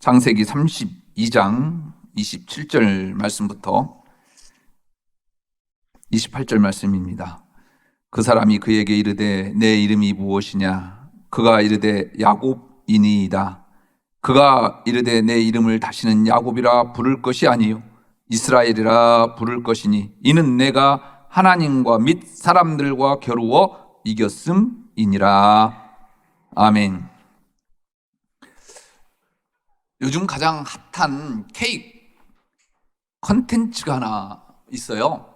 창세기 32장 27절 말씀부터 28절 말씀입니다. 그 사람이 그에게 이르되 내 이름이 무엇이냐 그가 이르되 야곱이니이다. 그가 이르되 내 이름을 다시는 야곱이라 부를 것이 아니요 이스라엘이라 부를 것이니 이는 내가 하나님과 및 사람들과 겨루어 이겼음이니라. 아멘. 요즘 가장 핫한 케이크 컨텐츠가 하나 있어요.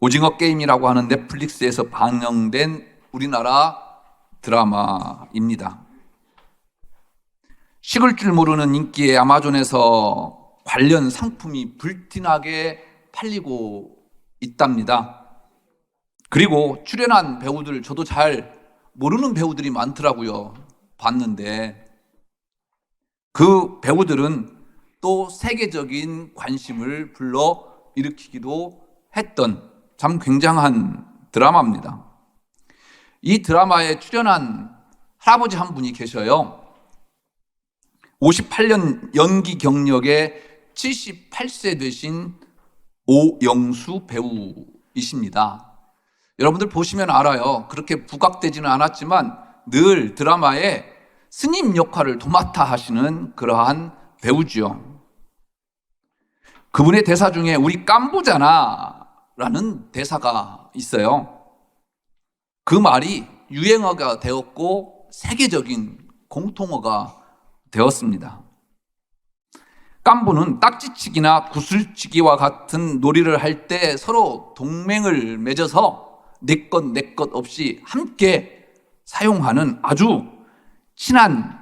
오징어 게임이라고 하는 넷플릭스에서 방영된 우리나라 드라마입니다. 식을 줄 모르는 인기의 아마존에서 관련 상품이 불티나게 팔리고 있답니다. 그리고 출연한 배우들 저도 잘 모르는 배우들이 많더라고요. 봤는데 그 배우들은 또 세계적인 관심을 불러 일으키기도 했던 참 굉장한 드라마입니다. 이 드라마에 출연한 할아버지 한 분이 계셔요. 58년 연기 경력에 78세 되신 오영수 배우이십니다. 여러분들 보시면 알아요. 그렇게 부각되지는 않았지만 늘 드라마에 스님 역할을 도맡아 하시는 그러한 배우지요. 그분의 대사 중에 우리 깐부잖아 라는 대사가 있어요. 그 말이 유행어가 되었고 세계적인 공통어가 되었습니다. 깐부는 딱지치기나 구슬치기와 같은 놀이를 할 때 서로 동맹을 맺어서 내 것 내 것 없이 함께 사용하는 아주 친한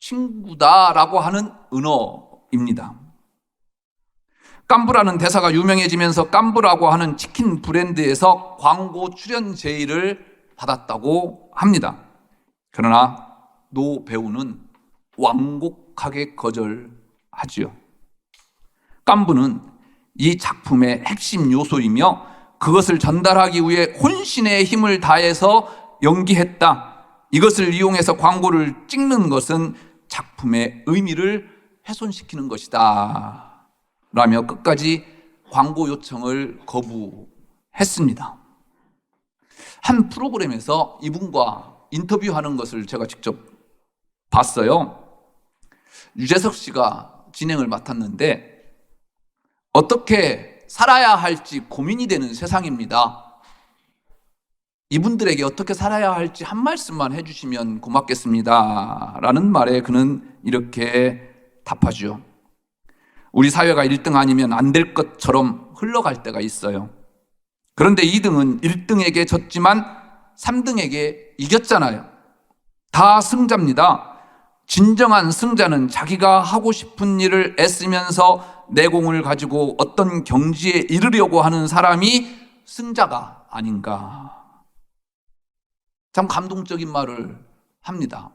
친구다라고 하는 은어입니다. 깐부라는 대사가 유명해지면서 깐부라고 하는 치킨 브랜드에서 광고 출연 제의를 받았다고 합니다. 그러나 노 배우는 완곡하게 거절하지요. 깐부는 이 작품의 핵심 요소이며 그것을 전달하기 위해 혼신의 힘을 다해서 연기했다. 이것을 이용해서 광고를 찍는 것은 작품의 의미를 훼손시키는 것이다. 라며 끝까지 광고 요청을 거부했습니다. 한 프로그램에서 이분과 인터뷰하는 것을 제가 직접 봤어요. 유재석 씨가 진행을 맡았는데 어떻게 살아야 할지 고민이 되는 세상입니다. 이분들에게 어떻게 살아야 할지 한 말씀만 해주시면 고맙겠습니다. 라는 말에 그는 이렇게 답하죠. 우리 사회가 1등 아니면 안 될 것처럼 흘러갈 때가 있어요. 그런데 2등은 1등에게 졌지만 3등에게 이겼잖아요. 다 승자입니다. 진정한 승자는 자기가 하고 싶은 일을 애쓰면서 내공을 가지고 어떤 경지에 이르려고 하는 사람이 승자가 아닌가. 참 감동적인 말을 합니다.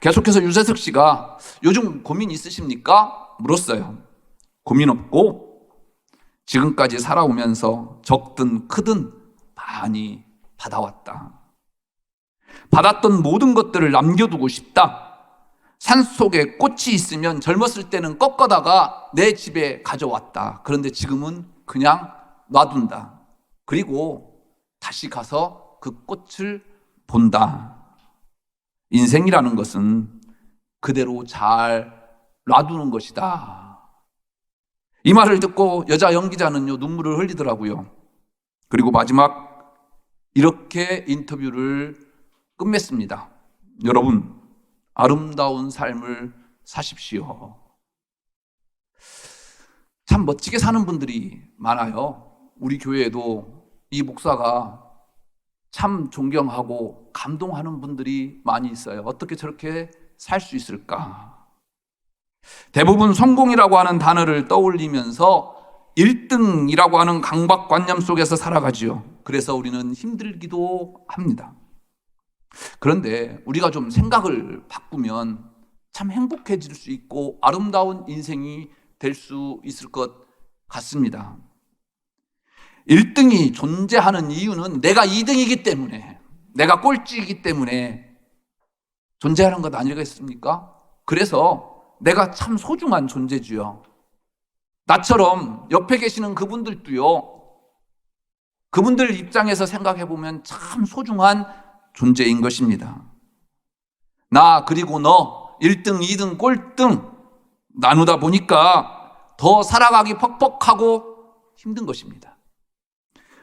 계속해서 유재석 씨가 요즘 고민 있으십니까? 물었어요. 고민 없고 지금까지 살아오면서 적든 크든 많이 받아왔다. 받았던 모든 것들을 남겨두고 싶다. 산 속에 꽃이 있으면 젊었을 때는 꺾어다가 내 집에 가져왔다. 그런데 지금은 그냥 놔둔다. 그리고 다시 가서 그 꽃을 본다. 인생이라는 것은 그대로 잘 놔두는 것이다. 이 말을 듣고 여자 연기자는요, 눈물을 흘리더라고요. 그리고 마지막 이렇게 인터뷰를 끝맺습니다. 여러분, 아름다운 삶을 사십시오. 참 멋지게 사는 분들이 많아요. 우리 교회에도 이 목사가 참 존경하고 감동하는 분들이 많이 있어요. 어떻게 저렇게 살 수 있을까? 대부분 성공이라고 하는 단어를 떠올리면서 1등이라고 하는 강박관념 속에서 살아가지요. 그래서 우리는 힘들기도 합니다. 그런데 우리가 좀 생각을 바꾸면 참 행복해질 수 있고 아름다운 인생이 될 수 있을 것 같습니다. 1등이 존재하는 이유는 내가 2등이기 때문에, 내가 꼴찌이기 때문에 존재하는 것 아니겠습니까? 그래서 내가 참 소중한 존재지요. 나처럼 옆에 계시는 그분들도요, 그분들 입장에서 생각해 보면 참 소중한 존재인 것입니다. 나 그리고 너 1등, 2등, 꼴등 나누다 보니까 더 살아가기 퍽퍽하고 힘든 것입니다.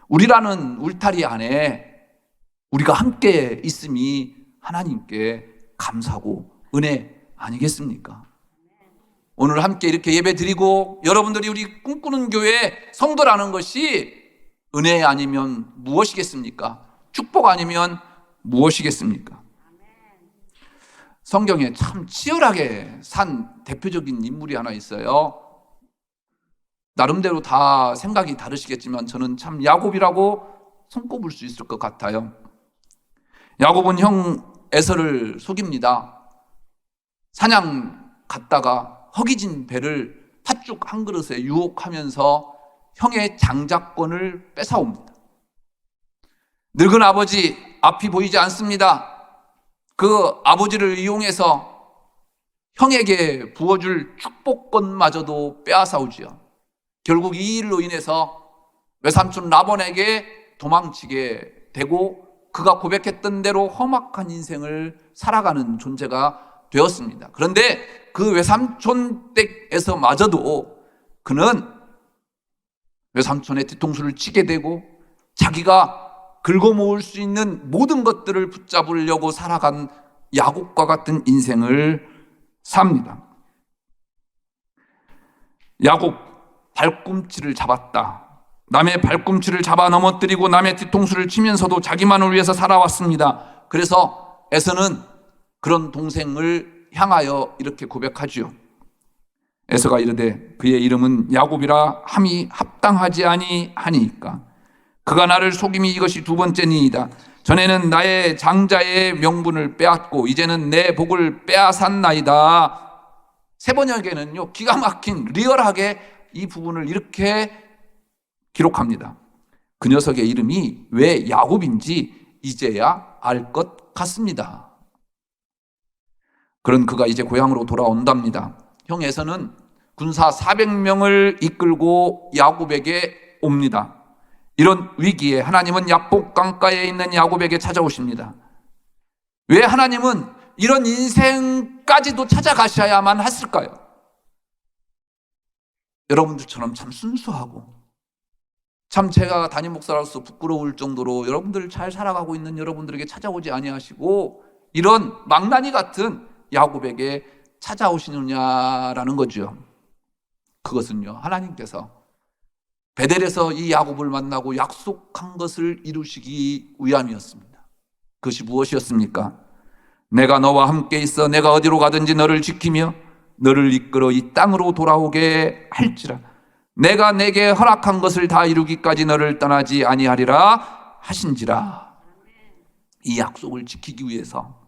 우리라는 울타리 안에 우리가 함께 있음이 하나님께 감사고 은혜 아니겠습니까? 오늘 함께 이렇게 예배 드리고 여러분들이 우리 꿈꾸는 교회 성도라는 것이 은혜 아니면 무엇이겠습니까? 축복 아니면 무엇이겠습니까? 성경에 참 치열하게 산 대표적인 인물이 하나 있어요. 나름대로 다 생각이 다르시겠지만 저는 참 야곱이라고 손꼽을 수 있을 것 같아요. 야곱은 형 에서를 속입니다. 사냥 갔다가 허기진 배를 팥죽 한 그릇에 유혹하면서 형의 장자권을 뺏어옵니다. 늙은 아버지 앞이 보이지 않습니다. 그 아버지를 이용해서 형에게 부어줄 축복권마저도 빼앗아오지요. 결국 이 일로 인해서 외삼촌 라본에게 도망치게 되고 그가 고백했던 대로 험악한 인생을 살아가는 존재가 되었습니다. 그런데 그 외삼촌 댁에서 마저도 그는 외삼촌의 뒤통수를 치게 되고 자기가 긁어모을 수 있는 모든 것들을 붙잡으려고 살아간 야곱과 같은 인생을 삽니다. 야곱 발꿈치를 잡았다. 남의 발꿈치를 잡아 넘어뜨리고 남의 뒤통수를 치면서도 자기만을 위해서 살아왔습니다. 그래서 에서는 그런 동생을 향하여 이렇게 고백하지요. 에서가 이르되 그의 이름은 야곱이라 함이 합당하지 아니하니까 그가 나를 속임이 이것이 두 번째니이다. 전에는 나의 장자의 명분을 빼앗고 이제는 내 복을 빼앗았나이다. 세 번역에는요 기가 막힌 리얼하게 이 부분을 이렇게 기록합니다. 그 녀석의 이름이 왜 야곱인지 이제야 알 것 같습니다. 그런 그가 이제 고향으로 돌아온답니다. 형에서는 군사 400명을 이끌고 야곱에게 옵니다. 이런 위기에 하나님은 약복 강가에 있는 야곱에게 찾아오십니다. 왜 하나님은 이런 인생까지도 찾아가셔야만 했을까요? 여러분들처럼 참 순수하고 참 제가 담임 목사로서 부끄러울 정도로 여러분들 잘 살아가고 있는 여러분들에게 찾아오지 아니하시고 이런 망나니 같은 야곱에게 찾아오시느냐라는 거죠. 그것은요 하나님께서 베델에서 이 야곱을 만나고 약속한 것을 이루시기 위함이었습니다. 그것이 무엇이었습니까? 내가 너와 함께 있어 내가 어디로 가든지 너를 지키며 너를 이끌어 이 땅으로 돌아오게 할지라. 내가 내게 허락한 것을 다 이루기까지 너를 떠나지 아니하리라 하신지라. 이 약속을 지키기 위해서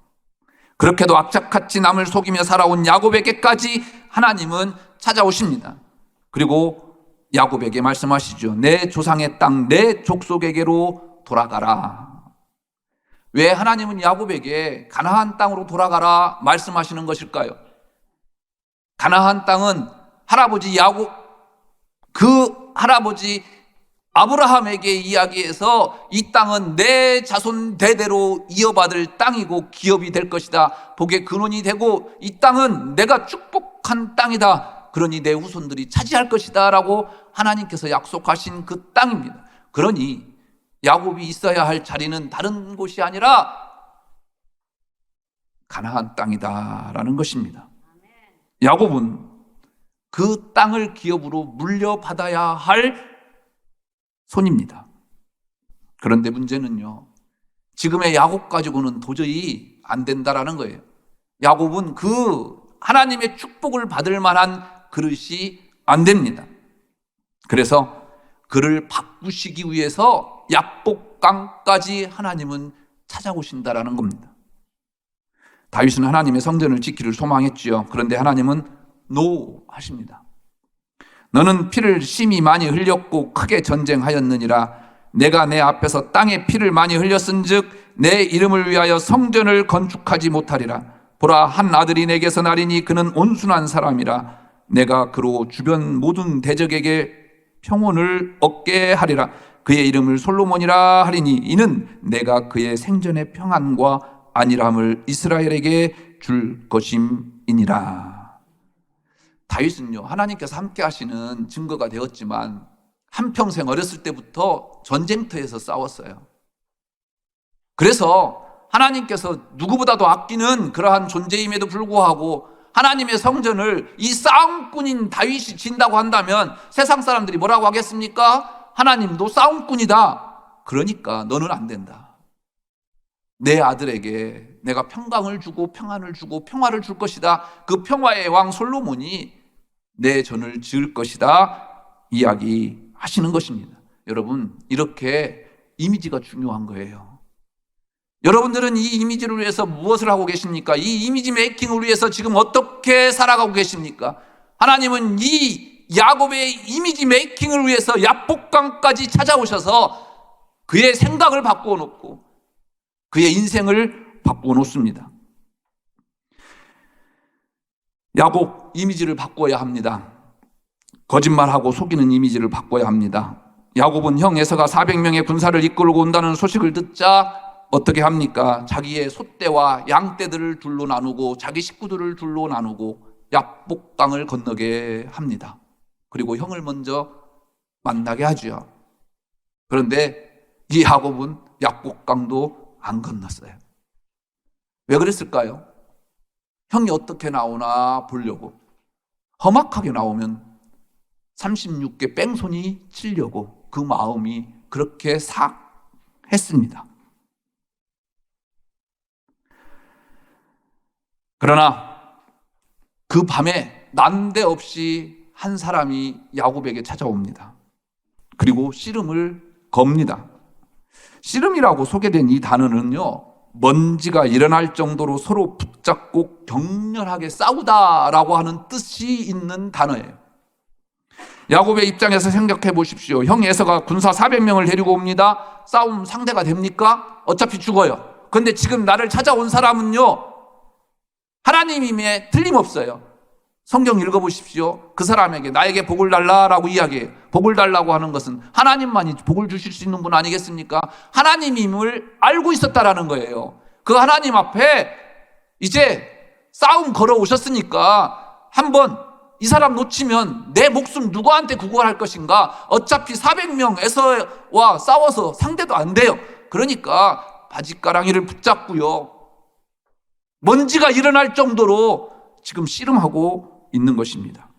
그렇게도 악착같이 남을 속이며 살아온 야곱에게까지 하나님은 찾아오십니다. 그리고 야곱에게 말씀하시죠. 내 조상의 땅, 내 족속에게로 돌아가라. 왜 하나님은 야곱에게 가나안 땅으로 돌아가라 말씀하시는 것일까요? 가나안 땅은 할아버지 야곱 그 할아버지 아브라함에게 이야기해서 이 땅은 내 자손 대대로 이어받을 땅이고 기업이 될 것이다. 복의 근원이 되고 이 땅은 내가 축복한 땅이다. 그러니 내 후손들이 차지할 것이다. 라고 하나님께서 약속하신 그 땅입니다. 그러니 야곱이 있어야 할 자리는 다른 곳이 아니라 가나안 땅이다라는 것입니다. 야곱은 그 땅을 기업으로 물려받아야 할 손입니다. 그런데 문제는요. 지금의 야곱 가지고는 도저히 안 된다라는 거예요. 야곱은 그 하나님의 축복을 받을 만한 그릇이 안 됩니다. 그래서 그를 바꾸시기 위해서 약복강까지 하나님은 찾아오신다라는 겁니다. 다윗은 하나님의 성전을 지키를 소망했지요. 그런데 하나님은 노 하십니다. 너는 피를 심히 많이 흘렸고 크게 전쟁하였느니라 내가 내 앞에서 땅에 피를 많이 흘렸은즉 내 이름을 위하여 성전을 건축하지 못하리라 보라 한 아들이 내게서 나리니 그는 온순한 사람이라 내가 그로 주변 모든 대적에게 평온을 얻게 하리라 그의 이름을 솔로몬이라 하리니 이는 내가 그의 생전의 평안과 안일함을 이스라엘에게 줄 것임이니라 다윗은요 하나님께서 함께 하시는 증거가 되었지만 한 평생 어렸을 때부터 전쟁터에서 싸웠어요. 그래서 하나님께서 누구보다도 아끼는 그러한 존재임에도 불구하고 하나님의 성전을 이 싸움꾼인 다윗이 진다고 한다면 세상 사람들이 뭐라고 하겠습니까? 하나님도 싸움꾼이다. 그러니까 너는 안 된다. 내 아들에게 내가 평강을 주고 평안을 주고 평화를 줄 것이다. 그 평화의 왕 솔로몬이 내 전을 지을 것이다. 이야기하시는 것입니다. 여러분, 이렇게 이미지가 중요한 거예요. 여러분들은 이 이미지를 위해서 무엇을 하고 계십니까? 이 이미지 메이킹을 위해서 지금 어떻게 살아가고 계십니까? 하나님은 이 야곱의 이미지 메이킹을 위해서 야복강까지 찾아오셔서 그의 생각을 바꾸어 놓고 그의 인생을 바꾸어 놓습니다. 야곱 이미지를 바꿔야 합니다. 거짓말하고 속이는 이미지를 바꿔야 합니다. 야곱은 형 에서가 400명의 군사를 이끌고 온다는 소식을 듣자 어떻게 합니까? 자기의 소떼와 양떼들을 둘로 나누고 자기 식구들을 둘로 나누고 약복강을 건너게 합니다. 그리고 형을 먼저 만나게 하죠. 그런데 이 야곱은 약복강도 안 건넜어요. 왜 그랬을까요? 형이 어떻게 나오나 보려고. 험악하게 나오면 36개 뺑소니 치려고 그 마음이 그렇게 삭 했습니다. 그러나 그 밤에 난데없이 한 사람이 야곱에게 찾아옵니다. 그리고 씨름을 겁니다. 씨름이라고 소개된 이 단어는요, 먼지가 일어날 정도로 서로 붙잡고 격렬하게 싸우다라고 하는 뜻이 있는 단어예요. 야곱의 입장에서 생각해 보십시오. 형 에서가 군사 400명을 데리고 옵니다. 싸움 상대가 됩니까? 어차피 죽어요. 근데 지금 나를 찾아온 사람은요, 하나님임에 틀림없어요. 성경 읽어보십시오. 그 사람에게 나에게 복을 달라라고 이야기해요. 복을 달라고 하는 것은 하나님만이 복을 주실 수 있는 분 아니겠습니까? 하나님임을 알고 있었다라는 거예요. 그 하나님 앞에 이제 싸움 걸어 오셨으니까 한번 이 사람 놓치면 내 목숨 누구한테 구걸할 것인가? 어차피 400명 에서와 싸워서 상대도 안 돼요. 그러니까 바지가랑이를 붙잡고요. 먼지가 일어날 정도로 지금 씨름하고 있는 것입니다.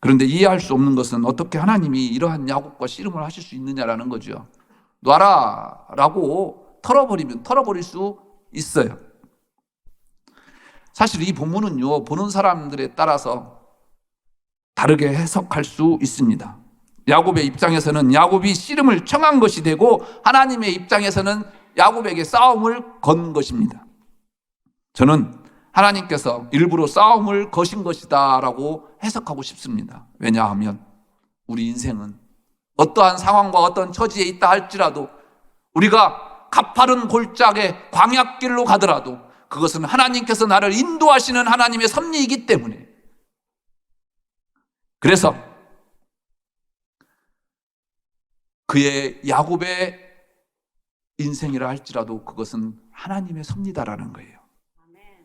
그런데 이해할 수 없는 것은 어떻게 하나님이 이러한 야곱과 씨름을 하실 수 있느냐라는 거죠. 놔라 라고 털어버리면 털어버릴 수 있어요. 사실 이 본문은요, 보는 사람들에 따라서 다르게 해석할 수 있습니다. 야곱의 입장에서는 야곱이 씨름을 청한 것이 되고 하나님의 입장에서는 야곱에게 싸움을 건 것입니다. 저는 하나님께서 일부러 싸움을 거신 것이다 라고 해석하고 싶습니다. 왜냐하면 우리 인생은 어떠한 상황과 어떤 처지에 있다 할지라도 우리가 가파른 골짜기의 광약길로 가더라도 그것은 하나님께서 나를 인도하시는 하나님의 섭리이기 때문에 그래서 그의 야곱의 인생이라 할지라도 그것은 하나님의 섭리다라는 거예요.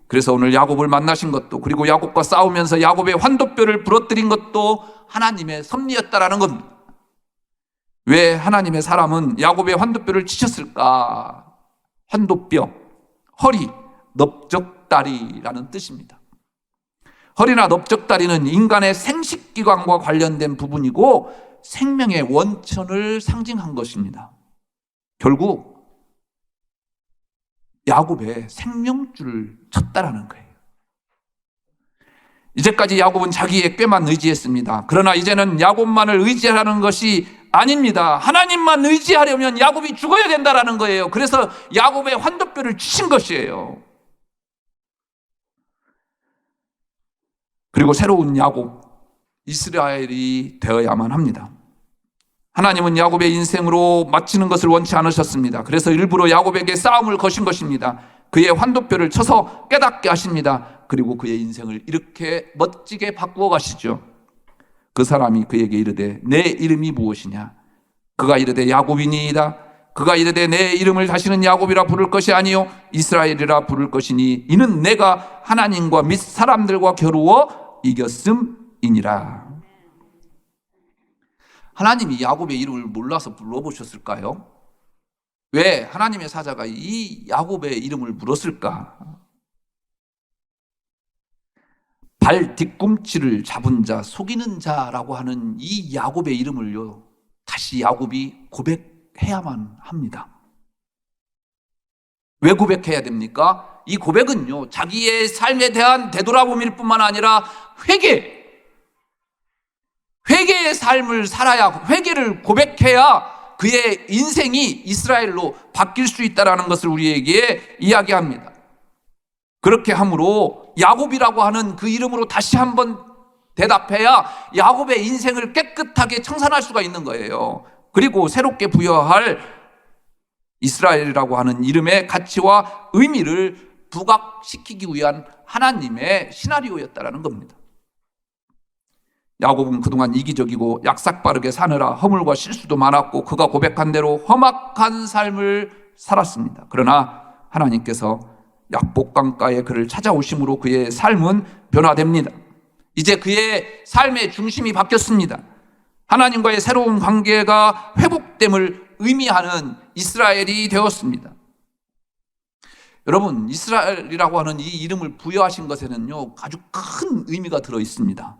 그래서 오늘 야곱을 만나신 것도 그리고 야곱과 싸우면서 야곱의 환도뼈를 부러뜨린 것도 하나님의 섭리였다라는 겁니다. 왜 하나님의 사람은 야곱의 환도뼈를 치셨을까? 환도뼈, 허리, 넓적다리라는 뜻입니다. 허리나 넓적다리는 인간의 생식기관과 관련된 부분이고 생명의 원천을 상징한 것입니다. 결국 야곱의 생명줄을 쳤다라는 거예요. 이제까지 야곱은 자기의 꾀만 의지했습니다. 그러나 이제는 야곱만을 의지하라는 것이 아닙니다. 하나님만 의지하려면 야곱이 죽어야 된다라는 거예요. 그래서 야곱의 환도뼈를 치신 것이에요. 그리고 새로운 야곱, 이스라엘이 되어야만 합니다. 하나님은 야곱의 인생으로 마치는 것을 원치 않으셨습니다. 그래서 일부러 야곱에게 싸움을 거신 것입니다. 그의 환도뼈를 쳐서 깨닫게 하십니다. 그리고 그의 인생을 이렇게 멋지게 바꾸어 가시죠. 그 사람이 그에게 이르되 내 이름이 무엇이냐? 그가 이르되 야곱이니이다. 그가 이르되 내 이름을 다시는 야곱이라 부를 것이 아니요 이스라엘이라 부를 것이니 이는 내가 하나님과 및 사람들과 겨루어 이겼음이니라. 하나님이 야곱의 이름을 몰라서 불러보셨을까요? 왜 하나님의 사자가 이 야곱의 이름을 물었을까? 발 뒤꿈치를 잡은 자, 속이는 자라고 하는 이 야곱의 이름을요, 다시 야곱이 고백해야만 합니다. 왜 고백해야 됩니까? 이 고백은요, 자기의 삶에 대한 되돌아봄일 뿐만 아니라 회개, 회개의 삶을 살아야, 회개를 고백해야 그의 인생이 이스라엘로 바뀔 수 있다라는 것을 우리에게 이야기합니다. 그렇게 함으로 야곱이라고 하는 그 이름으로 다시 한번 대답해야 야곱의 인생을 깨끗하게 청산할 수가 있는 거예요. 그리고 새롭게 부여할 이스라엘이라고 하는 이름의 가치와 의미를 부각시키기 위한 하나님의 시나리오였다라는 겁니다. 야곱은 그동안 이기적이고 약삭빠르게 사느라 허물과 실수도 많았고 그가 고백한 대로 험악한 삶을 살았습니다. 그러나 하나님께서 약복강가에 그를 찾아오심으로 그의 삶은 변화됩니다. 이제 그의 삶의 중심이 바뀌었습니다. 하나님과의 새로운 관계가 회복됨을 의미하는 이스라엘이 되었습니다. 여러분, 이스라엘이라고 하는 이 이름을 부여하신 것에는요, 아주 큰 의미가 들어 있습니다.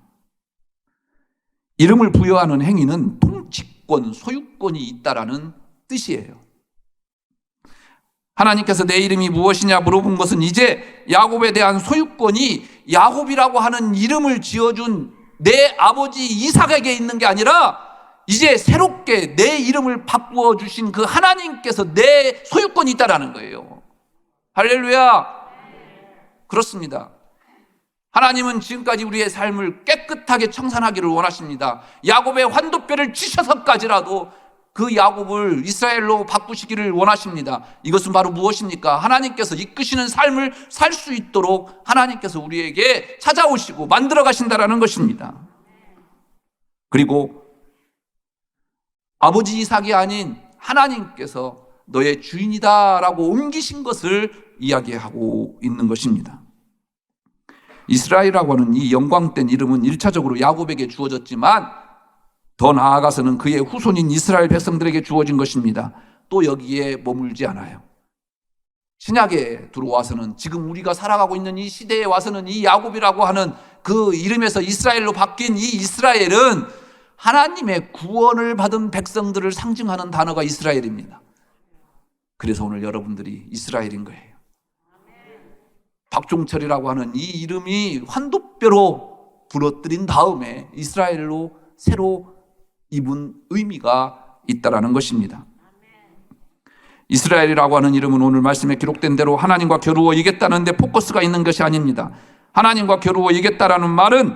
이름을 부여하는 행위는 통치권, 소유권이 있다라는 뜻이에요. 하나님께서 내 이름이 무엇이냐 물어본 것은 이제 야곱에 대한 소유권이 야곱이라고 하는 이름을 지어준 내 아버지 이삭에게 있는 게 아니라 이제 새롭게 내 이름을 바꾸어 주신 그 하나님께서 내 소유권이 있다라는 거예요. 할렐루야. 그렇습니다. 하나님은 지금까지 우리의 삶을 깨끗하게 청산하기를 원하십니다. 야곱의 환도뼈를 치셔서까지라도 그 야곱을 이스라엘로 바꾸시기를 원하십니다. 이것은 바로 무엇입니까? 하나님께서 이끄시는 삶을 살 수 있도록 하나님께서 우리에게 찾아오시고 만들어 가신다라는 것입니다. 그리고 아버지 이삭이 아닌 하나님께서 너의 주인이다라고 옮기신 것을 이야기하고 있는 것입니다. 이스라엘이라고 하는 이 영광된 이름은 1차적으로 야곱에게 주어졌지만 더 나아가서는 그의 후손인 이스라엘 백성들에게 주어진 것입니다. 또 여기에 머물지 않아요. 신약에 들어와서는 지금 우리가 살아가고 있는 이 시대에 와서는 이 야곱이라고 하는 그 이름에서 이스라엘로 바뀐 이 이스라엘은 하나님의 구원을 받은 백성들을 상징하는 단어가 이스라엘입니다. 그래서 오늘 여러분들이 이스라엘인 거예요. 박종철이라고 하는 이 이름이 환도뼈로 부러뜨린 다음에 이스라엘로 새로 입은 의미가 있다라는 것입니다. 이스라엘이라고 하는 이름은 오늘 말씀에 기록된 대로 하나님과 겨루어 이겠다는데 포커스가 있는 것이 아닙니다. 하나님과 겨루어 이겠다라는 말은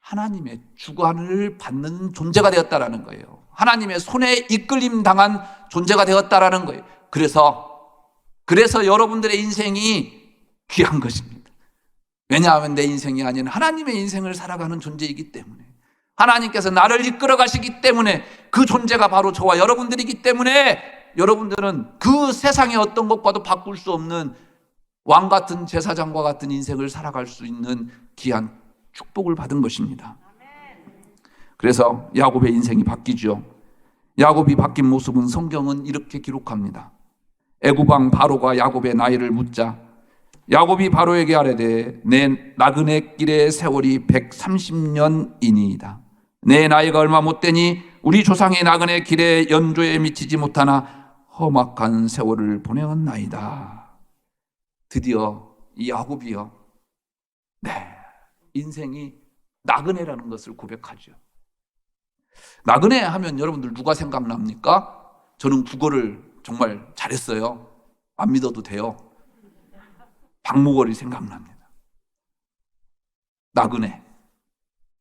하나님의 주관을 받는 존재가 되었다라는 거예요. 하나님의 손에 이끌림 당한 존재가 되었다라는 거예요. 그래서 그래서 여러분들의 인생이 귀한 것입니다. 왜냐하면 내 인생이 아닌 하나님의 인생을 살아가는 존재이기 때문에 하나님께서 나를 이끌어 가시기 때문에 그 존재가 바로 저와 여러분들이기 때문에 여러분들은 그 세상의 어떤 것과도 바꿀 수 없는 왕 같은 제사장과 같은 인생을 살아갈 수 있는 귀한 축복을 받은 것입니다. 그래서 야곱의 인생이 바뀌죠. 야곱이 바뀐 모습은 성경은 이렇게 기록합니다. 애구방 바로가 야곱의 나이를 묻자 야곱이 바로에게 아뢰되 내 나그네 길의 세월이 130년이니이다. 내 나이가 얼마 못 되니 우리 조상의 나그네 길에 연조에 미치지 못하나 험악한 세월을 보내었나이다. 드디어 이 야곱이요. 네. 인생이 나그네라는 것을 고백하죠. 나그네 하면 여러분들 누가 생각납니까? 저는 국어를 정말 잘했어요. 안 믿어도 돼요. 박무걸이 생각납니다. 나그네.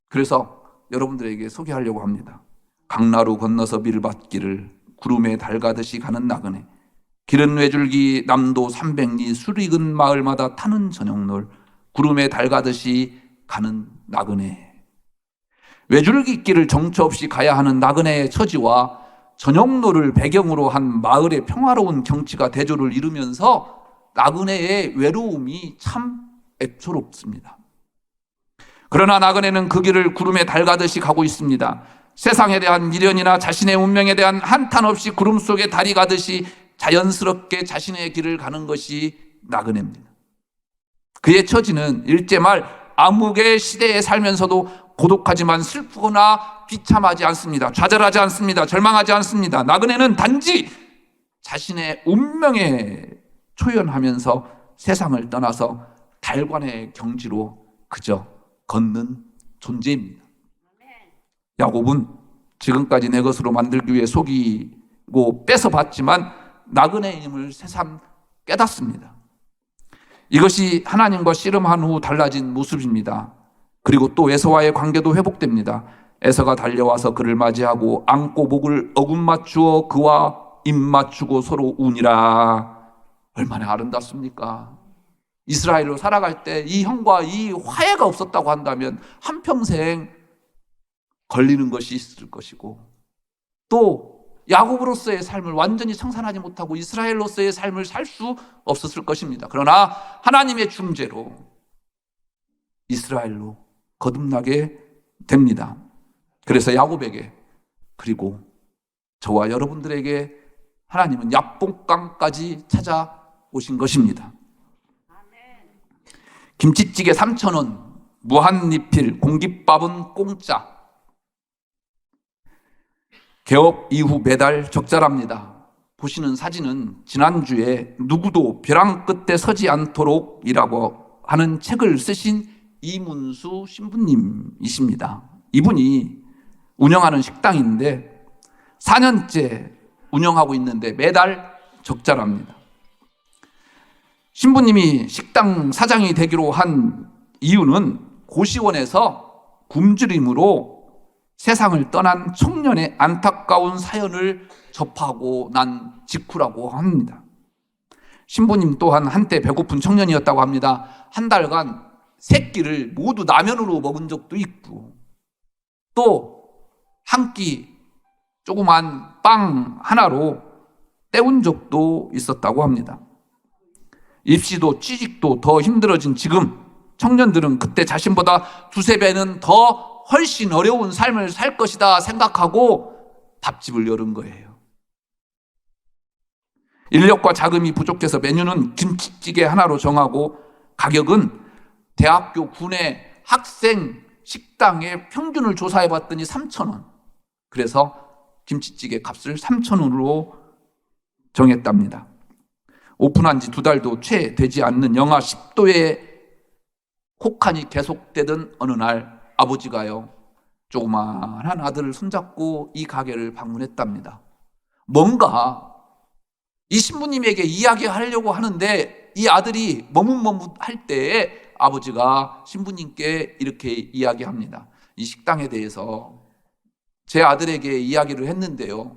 그래서 여러분들에게 소개하려고 합니다. 강나루 건너서 밀밭길을 구름에 달가듯이 가는 나그네. 길은 외줄기 남도 300리 수리근 마을마다 타는 저녁놀. 구름에 달가듯이 가는 나그네. 외줄기 길을 정처 없이 가야 하는 나그네의 처지와 저녁로를 배경으로 한 마을의 평화로운 경치가 대조를 이루면서 나그네의 외로움이 참 애초롭습니다. 그러나 나그네는 그 길을 구름에 달가듯이 가고 있습니다. 세상에 대한 미련이나 자신의 운명에 대한 한탄 없이 구름 속에 달이 가듯이 자연스럽게 자신의 길을 가는 것이 나그네입니다. 그의 처지는 일제 말 암흑의 시대에 살면서도 고독하지만 슬프거나 비참하지 않습니다. 좌절하지 않습니다. 절망하지 않습니다. 나그네는 단지 자신의 운명에 초연하면서 세상을 떠나서 달관의 경지로 그저 걷는 존재입니다. 야곱은 지금까지 내 것으로 만들기 위해 속이고 뺏어봤지만 나그네의 힘을 새삼 깨닫습니다. 이것이 하나님과 씨름한 후 달라진 모습입니다. 그리고 또 에서와의 관계도 회복됩니다. 에서가 달려와서 그를 맞이하고 안고 목을 어금 맞추어 그와 입 맞추고 서로 우니라. 얼마나 아름답습니까? 이스라엘로 살아갈 때 이 형과 이 화해가 없었다고 한다면 한평생 걸리는 것이 있을 것이고 또 야곱으로서의 삶을 완전히 청산하지 못하고 이스라엘로서의 삶을 살 수 없었을 것입니다. 그러나 하나님의 중재로 이스라엘로 거듭나게 됩니다. 그래서 야곱에게 그리고 저와 여러분들에게 하나님은 약봉강까지 찾아 오신 것입니다. 김치찌개 3,000원, 무한리필, 공깃밥은 공짜. 개업 이후 매달 적자랍니다. 보시는 사진은 지난주에 누구도 벼랑 끝에 서지 않도록이라고 하는 책을 쓰신 이문수 신부님이십니다. 이분이 운영하는 식당인데 4년째 운영하고 있는데 매달 적자랍니다. 신부님이 식당 사장이 되기로 한 이유는 고시원에서 굶주림으로 세상을 떠난 청년의 안타까운 사연을 접하고 난 직후라고 합니다. 신부님 또한 한때 배고픈 청년이었다고 합니다. 한 달간 세 끼를 모두 라면으로 먹은 적도 있고 또 한 끼 조그만 빵 하나로 때운 적도 있었다고 합니다. 입시도 취직도 더 힘들어진 지금 청년들은 그때 자신보다 두세 배는 더 훨씬 어려운 삶을 살 것이다 생각하고 밥집을 열은 거예요. 인력과 자금이 부족해서 메뉴는 김치찌개 하나로 정하고 가격은 대학교 군의 학생 식당의 평균을 조사해 봤더니 3,000원. 그래서 김치찌개 값을 3,000원으로 정했답니다. 오픈한 지 두 달도 채 되지 않는 영하 10도의 혹한이 계속되던 어느 날 아버지가요, 조그마한 아들을 손잡고 이 가게를 방문했답니다. 뭔가 이 신부님에게 이야기하려고 하는데 이 아들이 머뭇머뭇할 때에 아버지가 신부님께 이렇게 이야기합니다. 이 식당에 대해서 제 아들에게 이야기를 했는데요.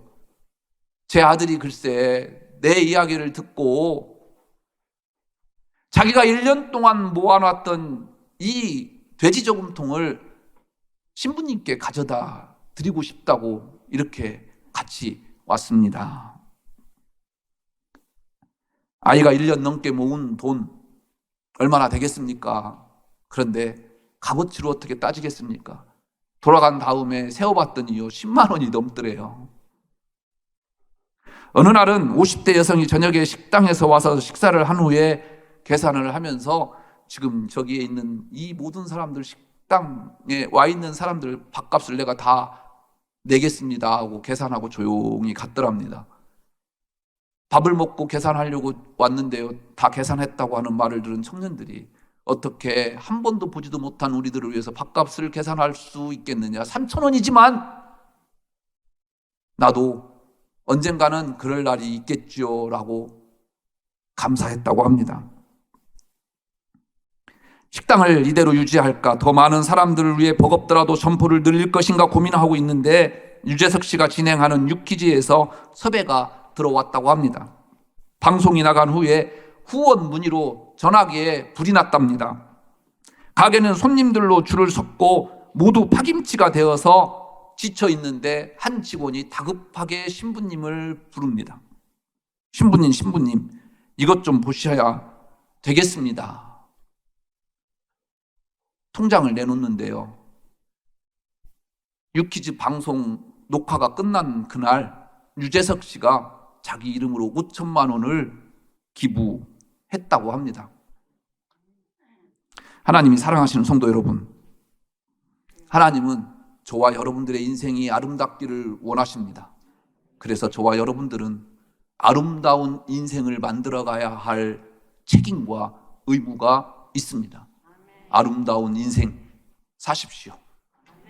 제 아들이 글쎄 내 이야기를 듣고 자기가 1년 동안 모아놨던 이 돼지 저금통을 신부님께 가져다 드리고 싶다고 이렇게 같이 왔습니다. 아이가 1년 넘게 모은 돈 얼마나 되겠습니까? 그런데 값어치로 어떻게 따지겠습니까? 돌아간 다음에 세어봤더니요, 10만 원이 넘더래요. 어느 날은 50대 여성이 저녁에 식당에서 와서 식사를 한 후에 계산을 하면서 지금 저기에 있는 이 모든 사람들 식당에 와 있는 사람들 밥값을 내가 다 내겠습니다 하고 계산하고 조용히 갔더랍니다. 밥을 먹고 계산하려고 왔는데요. 다 계산했다고 하는 말을 들은 청년들이 어떻게 한 번도 보지도 못한 우리들을 위해서 밥값을 계산할 수 있겠느냐. 3천 원이지만 나도 언젠가는 그럴 날이 있겠지요. 라고 감사했다고 합니다. 식당을 이대로 유지할까? 더 많은 사람들을 위해 버겁더라도 점포를 늘릴 것인가 고민하고 있는데 유재석 씨가 진행하는 유키즈에서 섭외가 들어왔다고 합니다. 방송이 나간 후에 후원 문의로 전화기에 불이 났답니다. 가게는 손님들로 줄을 섰고 모두 파김치가 되어서 지쳐 있는데 한 직원이 다급하게 신부님을 부릅니다. 신부님, 신부님, 이것 좀 보셔야 되겠습니다. 통장을 내놓는데요. 유키즈 방송 녹화가 끝난 그날 유재석 씨가 자기 이름으로 5천만 원을 기부했다고 합니다. 하나님이 사랑하시는 성도 여러분, 하나님은 저와 여러분들의 인생이 아름답기를 원하십니다. 그래서 저와 여러분들은 아름다운 인생을 만들어 가야 할 책임과 의무가 있습니다. 아름다운 인생 사십시오.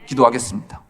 기도하겠습니다.